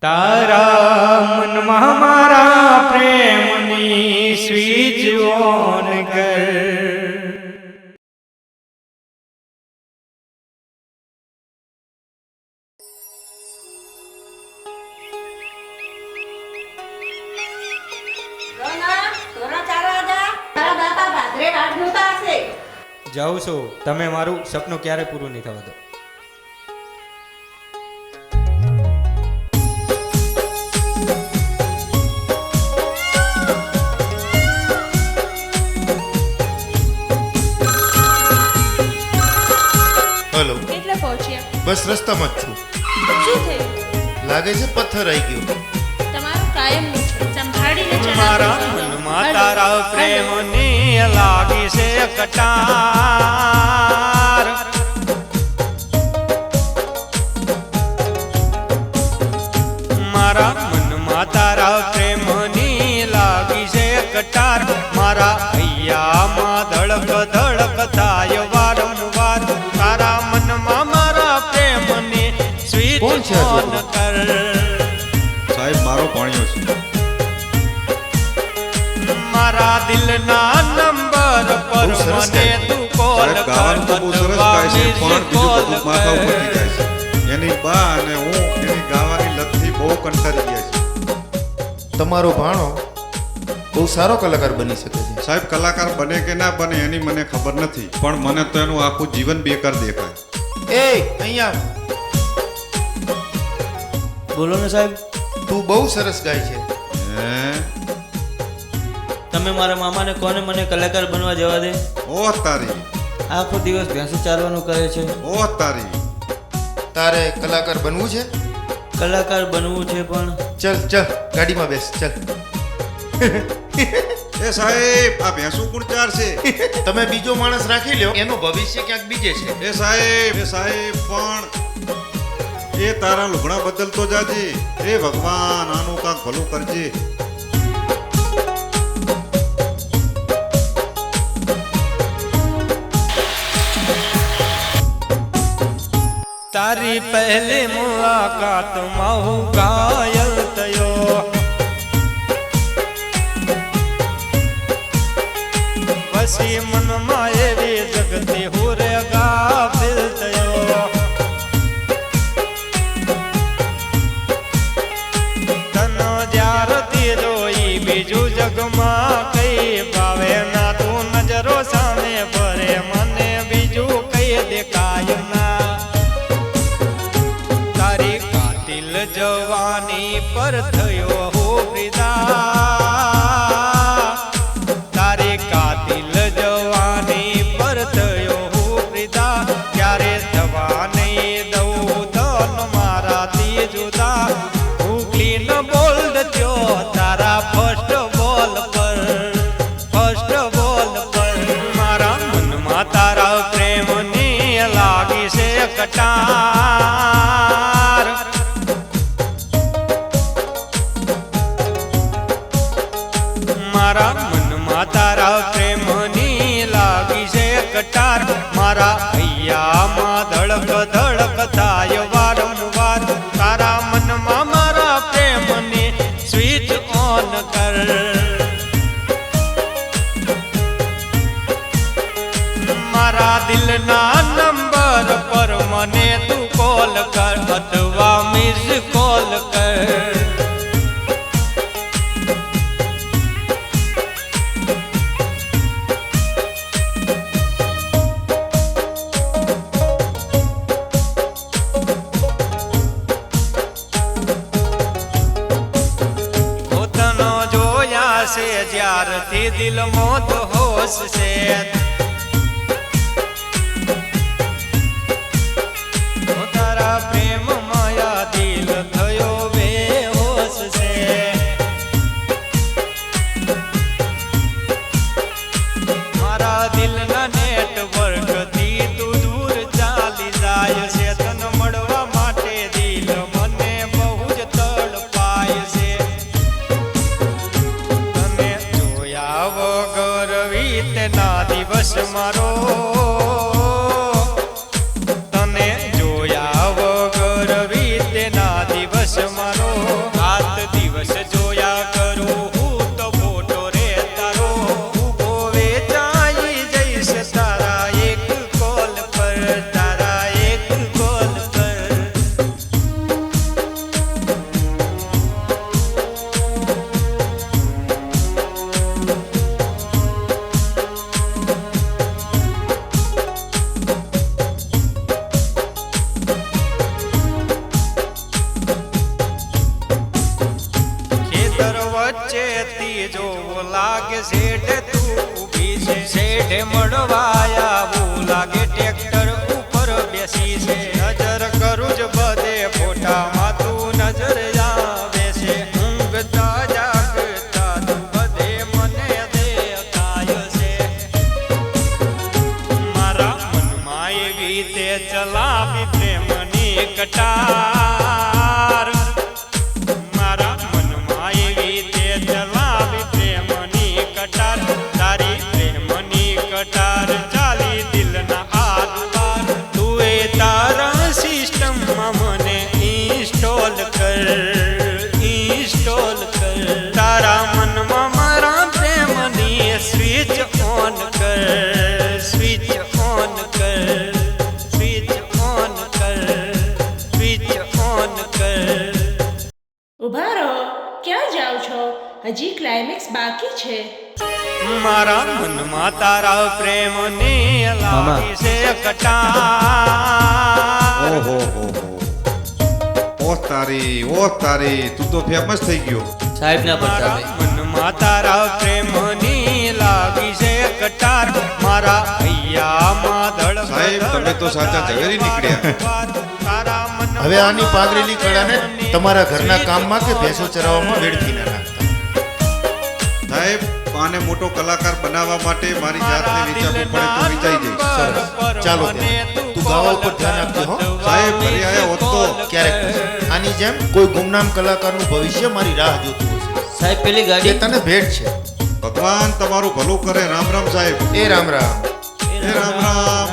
તારા મનમાં મારા પ્રેમની સ્વીચ ઓન કર. જાઉં છું. તમે મારું સપનું ક્યારે પૂરું નહીં થવા દો. હલો. એટલે પહોંચ્યા બસ રસ્તામાં જ છું. શું થયું? લાગે છે પથ્થર આવી ગયો. તમારું કાયમ સંભાળીને મારા. મનમાં તારા પ્રેમની લાગી છે કટાર. મારા મનમાં તારા પ્રેમની લાગી છે કટાર. મારા હૈયામાં ધડક ધડક થાય સાહેબ મારો પાણ્યો છે. મારા દિલના નંબર પર બહુ મને તું કોલ ગાવાનું તો બહુ સરસ ગાય છે. પણ બીજું બધું માથા ઉપરથી ગાય છે. એની બા અને હું એની ગાવાની લતથી બહુ કંટાળી ગયા છે તમારો ભાણો બહુ સારો કલાકાર બની શકે છે. સાહેબ કલાકાર બને કે ના બને એની મને ખબર નથી. પણ મને તો એનું આખું જીવન બેકાર દેખાય. એ અહીંયા બોલો ને સાહેબ. તું બહુ સરસ ગાય છે. હે? તમે મારા મામાને કોને મને કલાકાર બનવા જવા દે? ઓહ તારી. આખો દિવસ ભેંસો ચારવાનું કહે છે. ઓહ તારી. તારે કલાકાર બનવું છે? કલાકાર બનવું છે પણ. ચલ ચલ ગાડીમાં બેસ ચલ. એ સાહેબ આ ભેંસું કોણ ચાર છે તમે બીજો માણસ રાખી લ્યો એનું ભવિષ્ય ક્યાંક બીજે છે. એ સાહેબ એ સાહેબ પણ એ તારા લુગણા બદલતો જાજે. એ ભગવાન, આનું કાંક ભલું કરજે. તારી પહેલી મુલાકાતમાં હું ઘાયલ થયો. પછી મનમાં એવી જગતી હું બીજું જગમાં મારા મનમાં તારા પ્રેમની લાગી છે કટાર. મારા હૈયામાં ધડક ધડક થાય વારંવાર. તારા મનમાં મારા પ્રેમની સ્વીચ ઓન કર. મિસ કોલ કર છે જ્યારથી દિલ મોત હોશ છે જોવો લાગે શેઠ તું ઊભી છે. શેઠ મળવાયા આવું લાગે ટ્રેક્ટર ઉપર બેસી છે. નજર કરું જ બધે ફોટામાં તું નજર આવે છે. ઊંઘતા જાગતા બધે મને દેખાય છે. મારા મનમાં એવી તે ચલાવી કટાર ચાલી દિલના આર તું તારા સિસ્ટમમાં મને ઇન્સ્ટોલ કર ઇન્સ્ટોલ કર. તારા મનમાં મારા પ્રેમની સ્વિચ ઓન કર સ્વિચ ઓન કર સ્વિચ ઓન કર સ્વિચ ઓન કર. રહો, ક્યાં જાઓ છો? હજી ક્લાઇમેક્સ બાકી છે. મારા મનમાં તારા પ્રેમની લાગી છે કટા ઓહો હો હો. ઓહ તારી ઓહ તારી તું તો ફેમસ થઈ ગયો. સાહેબ ના પડતા મનમાં તારા પ્રેમની લાગી છે કટાર મારા હૈયામાં ધડક સાહેબ, તમે તો સાચા ઝવેરી નીકળ્યા. હવે આની પાઘડીની કળાને તમારા ઘરના કામમાં કે ભેંસો ચરાવવામાં વેડફી ના નાખતા? સાહેબ આને મોટો કલાકાર બનાવવા માટે મારી જાતને વિચારવું પડે તો વિચારી જઈશ. સરસ. ચાલો તું ગાવા ઉપર ધ્યાન આપજો, હો. સાહેબ, આયા હોત તો ક્યારેક આની જેમ કોઈ ગુમનામ કલાકારનું ભવિષ્ય મારી રાહ જોતું હશે. સાહેબ પેલી ગાડી? તને ભેટ છે. ભગવાન તમારું ભલું કરે. રામ રામ સાહેબ. એ રામ રામ. એ રામ રામ.